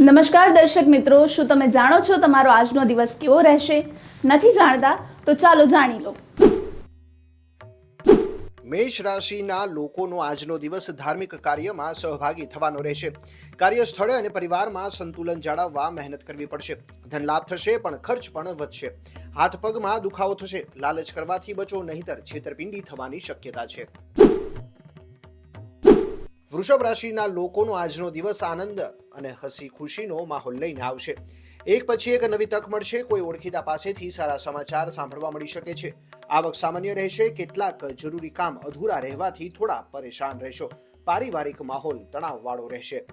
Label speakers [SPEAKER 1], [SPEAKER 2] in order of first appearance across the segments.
[SPEAKER 1] નમસ્કાર દર્શક મિત્રો, શું તમે જાણો છો તમારો આજનો દિવસ કેવો રહેશે? નથી જાણતા તો ચાલો જાણી લો.
[SPEAKER 2] મેષ રાશિના લોકોનો આજનો દિવસ ધાર્મિક કાર્યમાં સહભાગી થવાનો રહેશે. કાર્યસ્થળે અને પરિવારમાં સંતુલન જાળવવા મહેનત કરવી પડશે. ધન લાભ થશે પણ ખર્ચ પણ વધશે. હાથ પગમાં દુખાવો થશે. લાલચ કરવાથી બચો નહીતર છેતરપિંડી થવાની શક્યતા છે. વૃષભ રાશિના લોકોનો આજનો દિવસ આનંદ અને હસી ખુશીનો માહોલ લઈને આવશે. એક પછી એક નવી તક મળશે. કોઈ ઓળખીતા પાસેથી સારા સમાચાર સાંભળવા મળી શકે છે. આવક સામાન્ય રહેશે. કેટલાક જરૂરી કામ અધૂરા રહેવાથી થોડા પરેશાન રહેશો. પારિવારિક માહોલ તણાવવાળો રહેશે.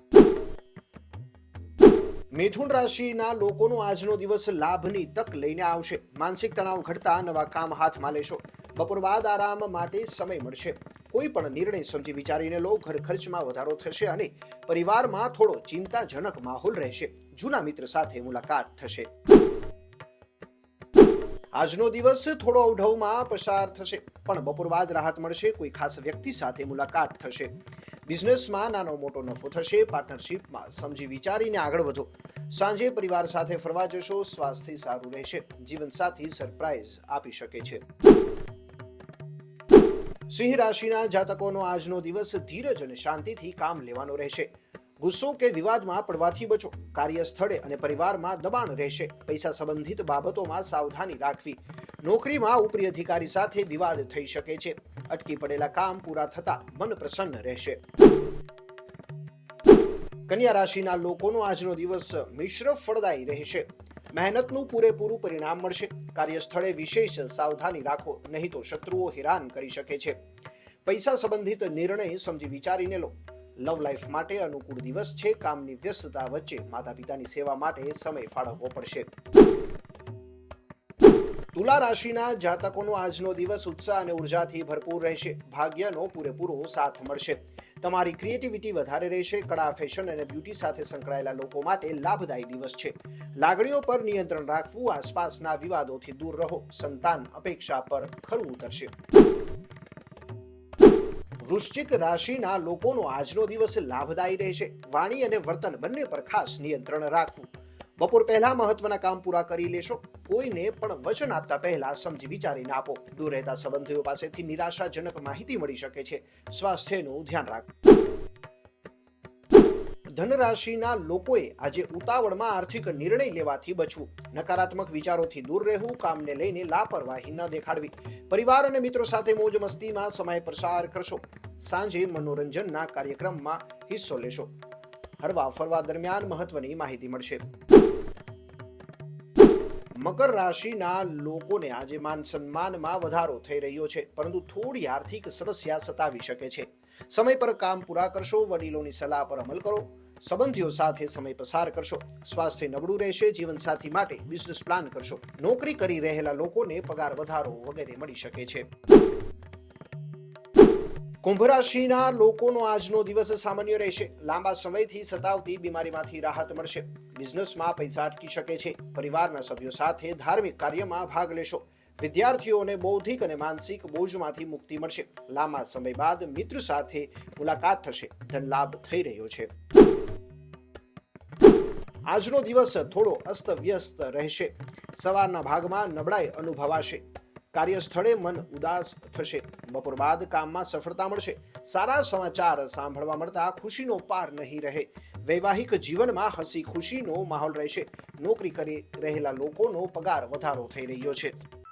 [SPEAKER 2] મિથુન રાશિના લોકોનો આજનો દિવસ લાભની તક લઈને આવશે. માનસિક તણાવ ઘટતા નવા કામ હાથમાં લેશો. બપોર બાદ આરામ માટે સમય મળશે. કોઈ પણ નિર્ણય સમજી વિચારીને લો, ઘર ખર્ચમાં વધારો થશે અને પરિવારમાં થોડો ચિંતાજનક માહોલ રહેશે. જૂના મિત્ર સાથે મુલાકાત થશે. આજનો દિવસ થોડો અવઢવમાં પસાર થશે, પણ બપોર બાદ રાહત મળશે, કોઈ ખાસ વ્યક્તિ સાથે મુલાકાત થશે. બિઝનેસમાં નાનો મોટો નફો થશે, પાર્ટનરશિપમાં સમજી વિચારીને આગળ વધો. સાંજે પરિવાર સાથે ફરવા જશો, સ્વાસ્થ્ય સારું રહેશે. જીવનસાથી સરપ્રાઈઝ આપી શકે છે. સિંહ રાશિના જાતકોનો આજનો દિવસ ધીરજ અને શાંતિથી કામ લેવાનો રહેશે. ગુસ્સો કે વિવાદમાં પડવાથી બચો. કાર્યસ્થળે અને પરિવારમાં દબાણ રહેશે. પૈસા સંબંધિત બાબતોમાં સાવધાની રાખવી. નોકરીમાં ઉપરી અધિકારી સાથે વિવાદ થઈ શકે છે. અટકી પડેલા કામ પૂરા થતા મન પ્રસન્ન રહેશે. કન્યા રાશિના લોકોનો આજનો દિવસ મિશ્ર ફળદાયી રહેશે. મહેનતનું પૂરેપૂરું પરિણામ મળશે. કાર્યસ્થળે વિશેષ સાવધાની રાખો, નહીં તો શત્રુઓ હેરાન કરી શકે છે. પૈસા સંબંધિત નિર્ણય સમજી વિચારીને લો. લવ લાઈફ માટે અનુકૂળ દિવસ છે, કામની વ્યસ્તતા વચ્ચે માતા પિતાની સેવા માટે સમય ફાળવવો પડશે. તુલા રાશિના જાતકોનો આજનો દિવસ ઉત્સાહ અને ઉર્જાથી ભરપૂર રહેશે. ભાગ્યનો પૂરેપૂરો સાથ મળશે. તમારી ક્રિએટિવિટી વધારે રહેશે, કળા ફેશન અને બ્યુટી સાથે સંકળાયેલા લોકો માટે લાભદાયી દિવસ છે. લાગણીઓ પર નિયંત્રણ રાખવું આસપાસના વિવાદોથી દૂર રહો, સંતાન અપેક્ષા પર ખરું ઉતરશે. વૃશ્ચિક રાશિના લોકોનો આજનો દિવસ લાભદાયી રહેશે. વાણી અને વર્તન બંને પર ખાસ નિયંત્રણ રાખવું. બપોર પહેલા મહત્વના કામ પૂરા કરી લેશો. કોઈને પણ વચન આપતા પહેલા સમજી વિચારીને આપો. દૂર રહેતા સંબંધીઓ પાસેથી નિરાશાજનક માહિતી મળી શકે છે. સ્વાસ્થ્યનું ધ્યાન રાખો. ધનરાશિના લોકોએ આજે ઉતાવળમાં આર્થિક નિર્ણય લેવાથી બચવું. નકારાત્મક વિચારોથી દૂર રહેવું, કામને લઈને લાપરવાહી ન દેખાડવી. પરિવાર અને મિત્રો સાથે મોજ મસ્તીમાં સમય પ્રસાર કરશો. સાંજે મનોરંજનના કાર્યક્રમમાં હિસ્સો લેશો. હરવા ફરવા દરમિયાન મહત્વની માહિતી મળશે. મકર રાશિના લોકોને આજે માન સન્માનમાં વધારો થઈ રહ્યો છે, પરંતુ થોડી આર્થિક સમસ્યા સતાવી શકે છે. સમય પર કામ પૂરા કરશો, વડીલોની સલાહ પર અમલ કરો, સંબંધીઓ સાથે સમય પસાર કરશો, સ્વાસ્થ્ય નબળું રહેશે, જીવનસાથી માટે બિઝનેસ પ્લાન કરશો. નોકરી કરી રહેલા લોકોને પગાર વધારો વગેરે મળી શકે છે. કુંભ રાશિના લોકોનો આજનો દિવસ સામાન્ય રહેશે. લાંબા સમયથી સતાવતી બીમારીમાંથી રાહત મળશે. બિઝનેસમાં પૈસા અટકી શકે છે. પરિવારના સભ્યો સાથે ધાર્મિક કાર્યમાં ભાગ લેશો. વિદ્યાર્થીઓને બૌદ્ધિક અને માનસિક બોજમાંથી મુક્તિ મળશે. લાંબા સમય બાદ મિત્ર સાથે મુલાકાત થશે. ધન લાભ થઈ રહ્યો છે. આજનો દિવસ થોડો અસ્તવ્યસ્ત રહેશે. સવારના ભાગમાં નબળાઈ અનુભવાશે. કાર્યસ્થળે મન ઉદાસ થશે. બપોર બાદ કામમાં સફળતા મળશે. સારા સમાચાર સાંભળવા મળતા ખુશીનો પાર નહીં રહે. વૈવાહિક જીવનમાં હસી ખુશીનો માહોલ રહેશે. નોકરી કરી રહેલા લોકોનો પગાર વધારો થઈ રહ્યો છે.